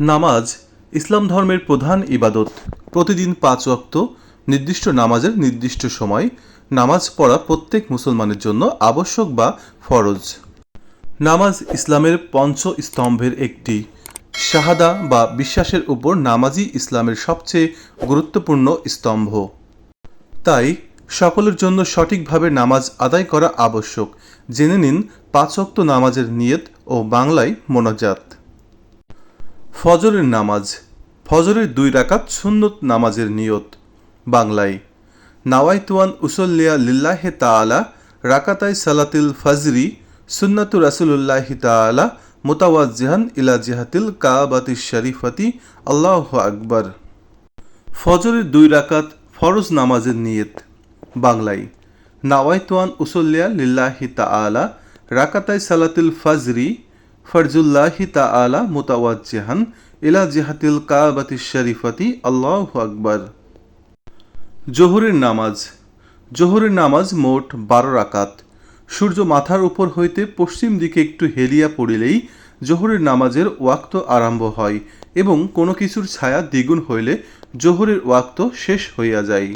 নামাজ ইসলাম ধর্মের প্রধান ইবাদত। প্রতিদিন পাঁচ ওয়াক্ত নির্দিষ্ট নামাজের নির্দিষ্ট সময় নামাজ পড়া প্রত্যেক মুসলমানের জন্য আবশ্যক বা ফরজ। নামাজ ইসলামের পঞ্চ স্তম্ভের একটি। শাহাদা বা বিশ্বাসের উপর নামাজই ইসলামের সবচেয়ে গুরুত্বপূর্ণ স্তম্ভ। তাই সকলের জন্য সঠিকভাবে নামাজ আদায় করা আবশ্যক। জেনে নিন পাঁচ ওয়াক্ত নামাজের নিয়ত ও বাংলায় মোনাজাত। ফজরের নামাজ, ফজরের দুই রাকাত সুন্নত নামাজের নিয়ত। বাংলায়, নাওয়াইতুয়ান উসল্লিয়া লিল্লাহে তাআলা রাকাতাই সালাতিল ফজরি, সুন্নাতু রাসুলুল্লাহি তাআলা, মোতাওয়াজ্জিহান ইলা জিহাতিল কাবাতি শরীফতি, আল্লাহ আকবর। ফজরের দুই রাকাত ফরজ নামাজের নিয়ত। বাংলায়, নাওয়াইতুয়ান উসল্লিয়া লিল্লাহি তাআলা রাকাতাই সালাতিল ফজরি ফরজুল্লাহি তাআলা মুতাওয়াজ্জিহান ইলা জিহাতিল কাবাতি শরীফতি, আল্লাহ আকবার। জোহরের নামাজ। জোহরের নামাজ মোট বারো রাকাত। সূর্য মাথার উপর হইতে পশ্চিম দিকে একটু হেলিয়া পড়িলেই জোহরের নামাজের ওয়াক্ত আরম্ভ হয় এবং কোনো কিছুর ছায়া দ্বিগুণ হইলে জোহরের ওয়াক্ত শেষ হইয়া যায়।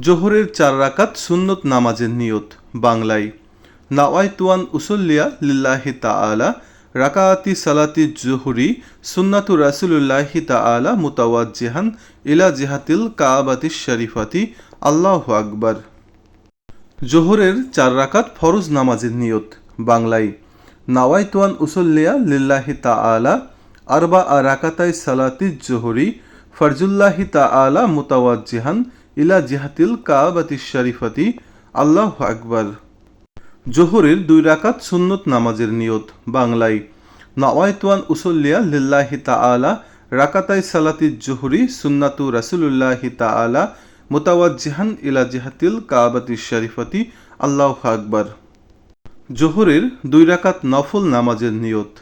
জোহরের চার রাকাত সুন্নত নামাজের নিয়ত, বাংলায়। নাওয়াইতুয়ান উসল্লিয়া লিল্লাহি তাআলা রাকাতি সালাতি জোহরি, সুন্নাতু রাসুলুল্লাহি তাআলা মুতাওয়াজ্জিহান ইলা জিহাতিল কাবাতি শরীফাতি। আল্লাহ আকবার। জোহরের চার রাকাত ফরজ নামাজের নিয়ত। বাংলায়, নাওয়াইতুয়ান উসল্লিয়া লিল্লাহি তাআলা আরবা আ রাকাতাই সালাতি জোহরি, ফরজুল্লাহি তাআলা মুতাওয়াজ্জিহান ইলা জিহাতিল কাবাতি শরীফাতি। আল্লাহ আকবার। জোহরের দুই রাকাত সুন্নত নামাজের নিয়ত বাংলায়। নওয়াইতুয়ান উসল্লিয়া লিল্লাহি তাআলা, রাকাতাই সালাতি জোহরি সুন্নাতু রাসুলুল্লাহি তাআলা, মুতাওয়াজ্জিহান ইলা জিহাতিল কাবাতি শরীফতি। আল্লাহ আকবার। জোহরের দুই রাকাত নফল নামাজের নিয়ত।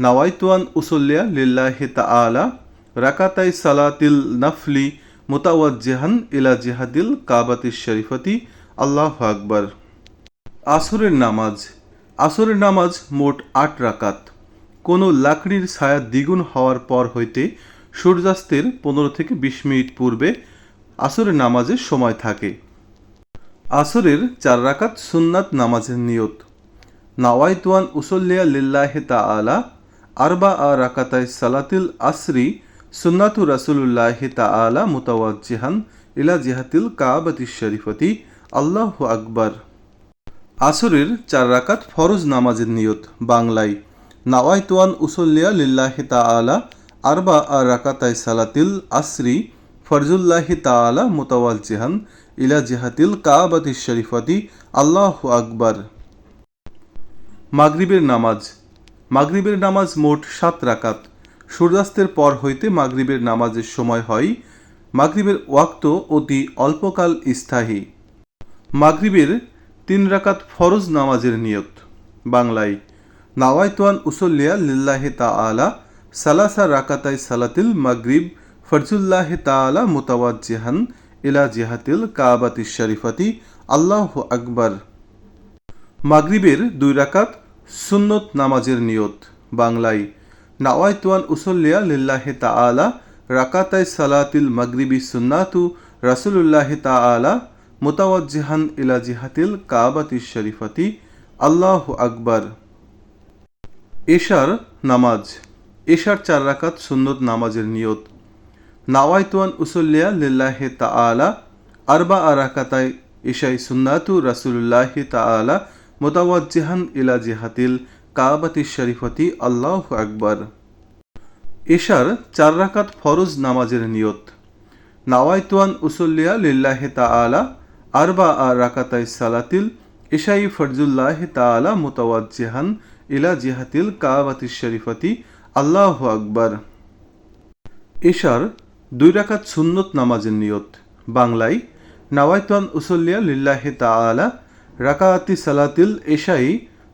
নাওয়াইতুয়ান উসল্লিয়া লিল্লাহি তাআলা, রাকাতাই সালাতিল নফলি, মুতাওয়াজ্জিহান ইলা জিহাদিল কাবাতি শরীফতি। আল্লাহ আকবার। আসরের নামাজ। আসরের নামাজ মোট আট রাকাত। কোনো লাকড়ির ছায়া দ্বিগুণ হওয়ার পর হইতে সূর্যাস্তের পনেরো থেকে বিশ মিনিট পূর্বে আসরের নামাজের সময় থাকে। আসরের চার রাকাত সুন্নাত নামাজের নিয়ত। নাওয়াইতুয়ান উসল্লিয়া লিল্লাহে তাআলা আরবা আ রাকাতায় সালাতিল আসরি সুন্নাতু রাসুলুল্লাহি তাআলা মুতাওয়াজ্জিহান ইলা জিহাতিল কাবাতি শরীফতি। আল্লাহ আকবার। আসরের চার রাকাত ফরজ নামাজের নিয়ত বাংলায়। নাওয়াইতুয়ান উসল্লিয়া লিল্লাহি তাআলা আরবা আ রাকাতাই সালাতিল আসরি ফরজুল্লাহি তাআলা মুতাওয়াজ্জিহান ইলা জিহাতিল কাবাতি শরীফতি আল্লাহ আকবার। মাগরিবের নামাজ। মাগরিবের নামাজ মোট সাত রাকাত। সূর্যাস্তের পর হইতে মাগরিবের নামাজের সময় হয়। মাগরিবের ওয়াক্ত অতি অল্পকাল স্থায়ী। মাগরিবের তিন রাকাত ফরজ নামাজের নিয়ত। বাংলায় নাওয়াইতুয়ান উসল্লিয়া লিল্লাহি তাআলা, সালাসা রাকাতাই সালাতিল মাগরিব, ফরজুল্লাহি তাআলা মুতাওয়াজ্জিহান ইলা জিহাতিল কাবাতি শরীফতি, আল্লাহ আকবার। মাগরিবের দুই রাকাত সুন্নত নামাজের নিয়ত। বাংলায় নাওয়াইতুয়ান উসল্লিয়া লিল্লাহি তাআলা, রাকাতাই সালাতিল মাগরিবি সুন্নাতু রাসুলুল্লাহি তাআলা মুতাওয়াজ্জিহান ইলা জিহাতিল কাবাতি শরীফতি। আল্লাহ আকবার। এশার নামাজ। এশার চার রাকাত সুন্নত নামাজের নিয়ত। নাওয়াইতুয়ান উসল্লিয়া লিল্লাহে তাআলা। আরবা আ রাকাতাই ইশাই সুন্নাতু রাসুলুল্লাহি তাআলা মুতাওয়াজ্জিহান ইলা জিহাতিল কাবাতি শরীফতি। আল্লাহ আকবার। এশার চার রাকাত ফরজ নামাজের নিয়ত। নাওয়াইতুয়ান উসল্লিয়া লিল্লাহে তাআলা আরবা আ রাকাতাই সালাতিল ইশাই ফরজুল্লাহ তাআলা মুতাওয়াজ্জিহান ইলা জিহাতিল কাবাতি শরীফতি। আল্লাহ আকবার। এশার দুই রাকাত সুন্নত নামাজের নিয়ত। বাংলায় নাওয়াইতান উসল্লিয়া লিল্লাহে তাআলা, রাকাতি সালাতিল এশাই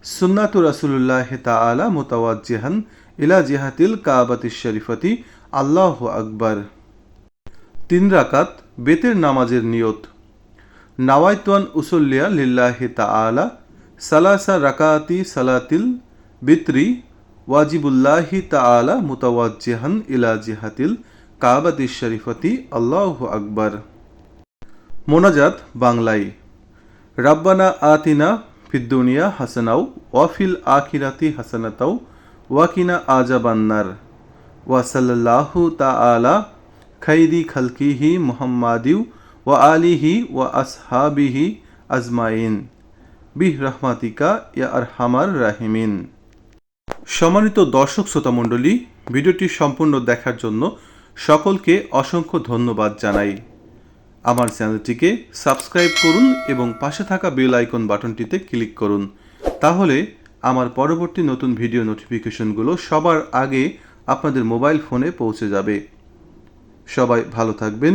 সুন্নাতু রাসুলুল্লাহ তাআলা মুতাওয়াজ্জিহান ইলা জিহাতিল কাবাতি শরীফতি। আল্লাহ আকবার। তিন রাকাত বেতের নামাজের নিয়ত। নাওয়াইতুয়ান উসল্লিয়া লিল্লাহি তাআলা সালাসা রাকাতি সালাতিল বিত্রি ওয়াজিবুল্লাহি তাআলা মুতাওয়াজ্জিহান ইলা জিহাতিল কাবাতি শরীফতি আল্লাহু আকবর। মোনাজাত বাংলায়। রাব্বানা আতিনা ফিদ্দুনিয়া হাসানাও ওয়াফিল আখিরাতি হাসানাতাও ওয়াকিনা আজাবান্নার ওয়াসাল্লাহু তাআলা খাইরি খালকিহি মুহাম্মাদিউ ওয়া আলিহি ওয়া আসহাবিহি আজমাইন। বিহ রহমাতিকা ইয়া আরহামার রাহিমিন। সম্মানিত দর্শক শ্রোতা মণ্ডলী, ভিডিওটি সম্পূর্ণ দেখার জন্য সকলকে অসংখ্য ধন্যবাদ জানাই। আমার চ্যানেলটিকে সাবস্ক্রাইব করুন এবং পাশে থাকা বেল আইকন বাটনটিতে ক্লিক করুন। তাহলে আমার পরবর্তী নতুন ভিডিও নোটিফিকেশনগুলো সবার আগে আপনাদের মোবাইল ফোনে পৌঁছে যাবে। সবাই ভালো থাকবেন